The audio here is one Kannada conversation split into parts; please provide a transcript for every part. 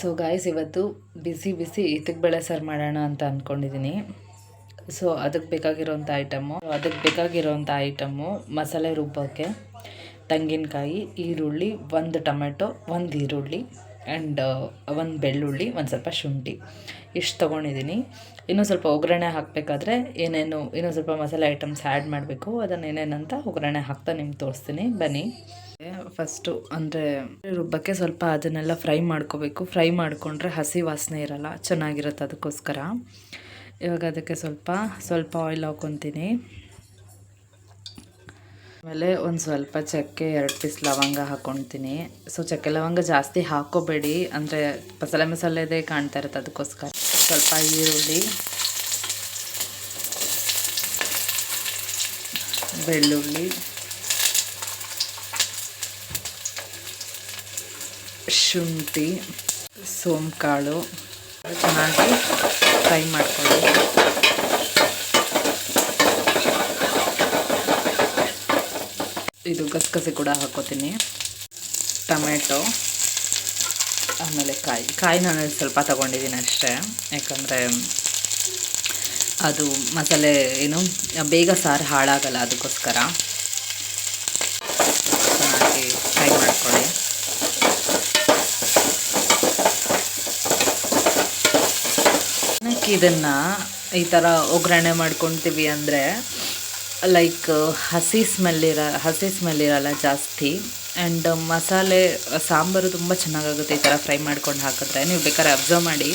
ಸೊ ಗಾಯ್ಸ್ ಇವತ್ತು ಬಿಸಿ ಬಿಸಿ ಇದಕ್ಕೆ ಬೇಳೆ ಸಾರು ಮಾಡೋಣ ಅಂತ ಅಂದ್ಕೊಂಡಿದ್ದೀನಿ ಸೊ ಅದಕ್ಕೆ ಬೇಕಾಗಿರೋಂಥ ಐಟಮು ಅದಕ್ಕೆ ಬೇಕಾಗಿರೋಂಥ ಐಟಮು ಮಸಾಲೆ ರುಬ್ಬೋಕ್ಕೆ ತೆಂಗಿನಕಾಯಿ, ಈರುಳ್ಳಿ, ಒಂದು ಟೊಮೆಟೊ, ಒಂದು ಈರುಳ್ಳಿ. ಆ್ಯಂಡ್ ಒಂದು ಬೆಳ್ಳುಳ್ಳಿ, ಒಂದು ಸ್ವಲ್ಪ ಶುಂಠಿ. ಇಷ್ಟು ತೊಗೊಂಡಿದ್ದೀನಿ ಇನ್ನೂ ಸ್ವಲ್ಪ ಒಗ್ಗರಣೆ ಹಾಕಬೇಕಾದ್ರೆ ಏನೇನು ಇನ್ನೂ ಸ್ವಲ್ಪ ಮಸಾಲೆ ಐಟಮ್ಸ್ ಆ್ಯಡ್ ಮಾಡಬೇಕು, ಅದನ್ನು ಏನೇನಂತ ಒಗ್ಗರಣೆ ಹಾಕ್ತಾ ನಿಮ್ಗೆ ತೋರಿಸ್ತೀನಿ. ಬನ್ನಿ. ಫಸ್ಟು ಅಂದರೆ ರುಬ್ಬಕ್ಕೆ ಸ್ವಲ್ಪ ಅದನ್ನೆಲ್ಲ ಫ್ರೈ ಮಾಡ್ಕೋಬೇಕು. ಫ್ರೈ ಮಾಡಿಕೊಂಡ್ರೆ ಹಸಿ ವಾಸನೆ ಇರಲ್ಲ, ಚೆನ್ನಾಗಿರುತ್ತೆ ಅದಕ್ಕೋಸ್ಕರ. ಇವಾಗ ಅದಕ್ಕೆ ಸ್ವಲ್ಪ ಸ್ವಲ್ಪ ಆಯಿಲ್ ಹಾಕ್ಕೊತೀನಿ ಆಮೇಲೆ ಒಂದು ಸ್ವಲ್ಪ ಚಕ್ಕೆ ಎರಡು ಪೀಸ್ ಲವಂಗ ಹಾಕ್ಕೊಳ್ತೀನಿ ಸೊ ಚಕ್ಕೆ ಲವಂಗ ಜಾಸ್ತಿ ಹಾಕೋಬೇಡಿ. ಅಂದರೆ ಮಸಾಲೆ ಮಸಾಲೆದೇ ಕಾಣ್ತಾ ಇರುತ್ತೆ ಅದಕ್ಕೋಸ್ಕರ. ಸ್ವಲ್ಪ ಈರುಳ್ಳಿ, ಬೆಳ್ಳುಳ್ಳಿ, ಶುಂಠಿ, ಸೋಂಕಾಳು. ಚೆನ್ನಾಗಿ ಫ್ರೈ ಮಾಡ್ಕೊಳ್ಳಿ. ಇದು ಗಸಗಸೆ ಕೂಡ ಹಾಕೋತೀನಿ. ಟೊಮೆಟೊ, ಆಮೇಲೆ ಕಾಯಿ. ಕಾಯಿ ನಾನು ಸ್ವಲ್ಪ ತಗೊಂಡಿದ್ದೀನಿ ಅಷ್ಟೇ. ಯಾಕಂದರೆ ಅದು ಮಸಾಲೆ ಏನು, ಬೇಗ ಸಾರು ಹಾಳಾಗಲ್ಲ ಅದಕ್ಕೋಸ್ಕರ. ಚೆನ್ನಾಗಿ ಫ್ರೈ ಮಾಡ್ಕೊಳ್ಳಿ. ಇದನ್ನು ಈ ಥರ ಒಗ್ಗರಣೆ ಮಾಡ್ಕೊತೀವಿ ಅಂದರೆ ಲೈಕ್ ಹಸಿ ಸ್ಮೆಲ್ ಇರ, ಹಸಿ ಸ್ಮೆಲ್ ಇರಲ್ಲ ಜಾಸ್ತಿ. ಆ್ಯಂಡ್ ಮಸಾಲೆ ಸಾಂಬಾರು ತುಂಬ ಚೆನ್ನಾಗಾಗುತ್ತೆ ಈ ಥರ ಫ್ರೈ ಮಾಡ್ಕೊಂಡು ಹಾಕಿದ್ರೆ. ನೀವು ಬೇಕಾದ್ರೆ ಅಬ್ಸರ್ವ್ ಮಾಡಿ.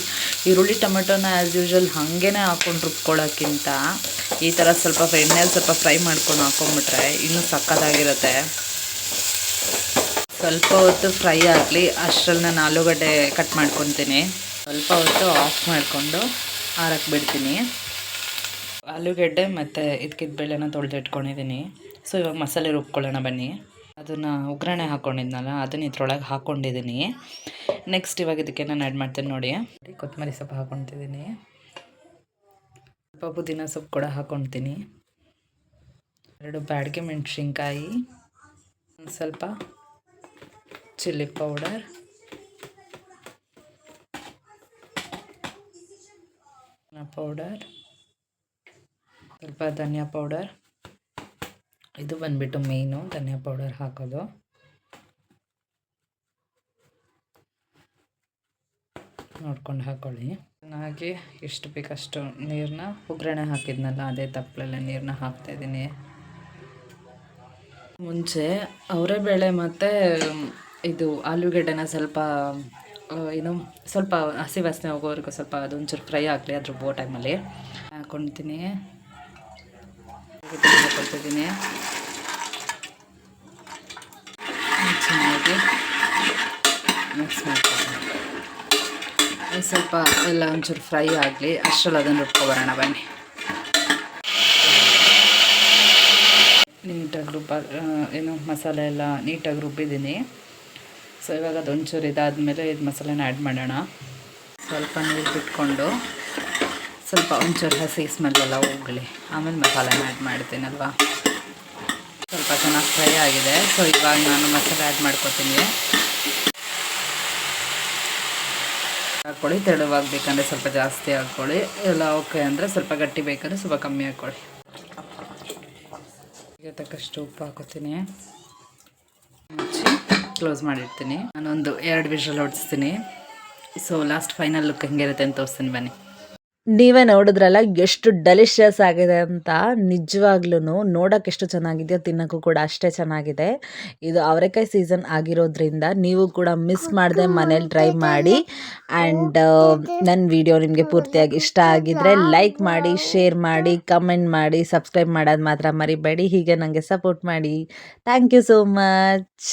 ಈರುಳ್ಳಿ, ಟೊಮೆಟೊನ ಆ್ಯಸ್ ಯೂಶ್ವಲ್ ಹಾಗೇ ಹಾಕ್ಕೊಂಡು ರುಬ್ಕೊಳ್ಳೋಕ್ಕಿಂತ ಈ ಥರ ಸ್ವಲ್ಪ ಎಣ್ಣೆಯಲ್ಲಿ ಸ್ವಲ್ಪ ಫ್ರೈ ಮಾಡ್ಕೊಂಡು ಹಾಕೊಂಬಿಟ್ರೆ ಇನ್ನೂ ಸಕ್ಕತ್ತಾಗಿರುತ್ತೆ. ಸ್ವಲ್ಪ ಹೊತ್ತು ಫ್ರೈ ಆಗಲಿ ಅಷ್ಟರಲ್ಲಿ ನಾನು ಆಲೂಗಡ್ಡೆ ಕಟ್ ಮಾಡ್ಕೊತೀನಿ. ಸ್ವಲ್ಪ ಹೊತ್ತು ಆಫ್ ಮಾಡಿಕೊಂಡು ಆರಕ್ಕೆ ಬಿಡ್ತೀನಿ. ಆಲೂಗೆಡ್ಡೆ ಮತ್ತು ಇದಕ್ಕಿದ ಬೇಳೆನ ತೊಳೆದು ಇಟ್ಕೊಂಡಿದ್ದೀನಿ ಸೊ ಇವಾಗ ಮಸಾಲೆ ರುಬ್ಕೊಳ್ಳೋಣ ಬನ್ನಿ. ಅದನ್ನು ಒಗ್ಗರಣೆ ಹಾಕ್ಕೊಂಡಿದ್ನಲ್ಲ ಅದನ್ನು ಇದ್ರೊಳಗೆ ಹಾಕ್ಕೊಂಡಿದ್ದೀನಿ ನೆಕ್ಸ್ಟ್ ಇವಾಗ ಇದಕ್ಕೆ ನಾನು ಆ್ಯಡ್ ಮಾಡ್ತೀನಿ ನೋಡಿ. ಕೊತ್ತಂಬರಿ ಸೊಪ್ಪು ಹಾಕ್ಕೊತಿದ್ದೀನಿ ಸ್ವಲ್ಪ ಪುದೀನ ಸೊಪ್ಪು ಕೂಡ ಹಾಕ್ಕೊತೀನಿ ಎರಡು ಬ್ಯಾಡ್ಗೆ ಮೆಣಸಿನ್ಕಾಯಿ, ಒಂದು ಸ್ವಲ್ಪ ಚಿಲ್ಲಿ ಪೌಡರ್. ಪೌಡರ್. ಸ್ವಲ್ಪ ಧನಿಯಾ ಪೌಡರ್. ಇದು ಬಂದುಬಿಟ್ಟು ಮೇಯ್ನು ಧನಿಯಾ ಪೌಡರ್ ಹಾಕೋದು. ನೋಡ್ಕೊಂಡು ಹಾಕೊಳ್ಳಿ. ಚೆನ್ನಾಗಿ ಎಷ್ಟು ಬೇಕಷ್ಟು ನೀರನ್ನ ಒಗ್ಗರಣೆ ಹಾಕಿದ್ನಲ್ಲ, ಅದೇ ತಪ್ಪಲೆಲ್ಲ ನೀರನ್ನ ಹಾಕ್ತಾಯಿದ್ದೀನಿ ಮುಂಚೆ ಅವರೆಬೇಳೆ ಮತ್ತು, ಇದು ಆಲೂಗೆಡ್ಡೆನ ಸ್ವಲ್ಪ ಏನು ಸ್ವಲ್ಪ ಹಸಿ ವಾಸನೆ ಹೋಗೋವರೆಗೂ ಸ್ವಲ್ಪ ಅದೊಂಚೂರು ಫ್ರೈ ಆಗಲಿ ಅದ್ರ ಬೋ ಟೈಮಲ್ಲಿ. ಹಾಕ್ಕೊಳ್ತೀನಿ ಹಾಕೊಳ್ತಿದ್ದೀನಿ ಚೆನ್ನಾಗಿ ಮಿಕ್ಸ್ ಮಾಡ್ತೀನಿ ಸ್ವಲ್ಪ ಎಲ್ಲ ಒಂಚೂರು ಫ್ರೈ ಆಗಲಿ, ಅಷ್ಟರಲ್ಲಿ ಅದನ್ನು ರುಬ್ಕೊಬರೋಣ ಬನ್ನಿ. ನೀಟಾಗಿ ರುಬ್ಬ ಏನು ಮಸಾಲೆ ಎಲ್ಲ ನೀಟಾಗಿ ರುಬ್ಬಿದ್ದೀನಿ. ಸೊ ಇವಾಗ ಅದೊಂಚೂರು ಇದಾದಮೇಲೆ ಇದು ಮಸಾಲೆನ ಆ್ಯಡ್ ಮಾಡೋಣ. ಸ್ವಲ್ಪ ನೀರು ಬಿಟ್ಕೊಂಡು ಸ್ವಲ್ಪ ಒಂಚೂರು ಹಸಿ ಸ್ಮೆಲ್ಲೆಲ್ಲ ಹೋಗಲಿ ಆಮೇಲೆ ಮಸಾಲೆನ ಆ್ಯಡ್ ಮಾಡ್ತೀನಲ್ವಾ? ಸ್ವಲ್ಪ ಚೆನ್ನಾಗಿ ಫ್ರೈ ಆಗಿದೆ. ಸೊ ಇವಾಗ ನಾನು ಮಸಾಲೆ ಆ್ಯಡ್ ಮಾಡ್ಕೊತೀನಿ. ಹಾಕ್ಕೊಳ್ಳಿ ತೆಳುವಾಗಬೇಕಂದ್ರೆ ಸ್ವಲ್ಪ ಜಾಸ್ತಿ ಹಾಕ್ಕೊಳ್ಳಿ. ಎಲ್ಲ ಓಕೆ ಅಂದರೆ ಸ್ವಲ್ಪ ಗಟ್ಟಿ ಬೇಕಂದರೆ ಸ್ವಲ್ಪ ಕಮ್ಮಿ ಹಾಕ್ಕೊಳ್ಳಿ. ಈಗ ತಕ್ಕಷ್ಟು ಉಪ್ಪು ಹಾಕೋತೀನಿ. ಕ್ಲೋಸ್ ಮಾಡಿರ್ತೀನಿ ನಾನೊಂದು ಎರಡು ವಿಷಲ್ ಹೊಡಿಸ್ತೀನಿ. ಸೊ ಲಾಸ್ಟ್ ಫೈನಲ್ ಲುಕ್ ಹೆಂಗಿರುತ್ತೆ ಅಂತ ತೋರಿಸ್ತೀನಿ ಬನ್ನಿ. ನೀವೇ ನೋಡಿದ್ರಲ್ಲ ಎಷ್ಟು ಡೆಲಿಷಿಯಸ್ ಆಗಿದೆ ಅಂತ. ನಿಜವಾಗ್ಲೂ ನೋಡೋಕೆ ಎಷ್ಟು ಚೆನ್ನಾಗಿದೆಯೋ ತಿನ್ನೋಕ್ಕೂ ಕೂಡ ಅಷ್ಟೇ ಚೆನ್ನಾಗಿದೆ. ಇದು ಅವರೆಕಾಯಿ ಸೀಸನ್ ಆಗಿರೋದ್ರಿಂದ ನೀವು ಕೂಡ ಮಿಸ್ ಮಾಡದೆ ಮನೇಲಿ ಟ್ರೈ ಮಾಡಿ. ಆ್ಯಂಡ್ ನನ್ನ ವಿಡಿಯೋ ನಿಮಗೆ ಪೂರ್ತಿಯಾಗಿ ಇಷ್ಟ ಆಗಿದ್ರೆ ಲೈಕ್ ಮಾಡಿ ಶೇರ್ ಮಾಡಿ ಕಮೆಂಟ್ ಮಾಡಿ ಸಬ್ಸ್ಕ್ರೈಬ್ ಮಾಡೋದು ಮಾತ್ರ ಮರಿಬೇಡಿ. ಹೀಗೆ ನನಗೆ ಸಪೋರ್ಟ್ ಮಾಡಿ. Thank you so much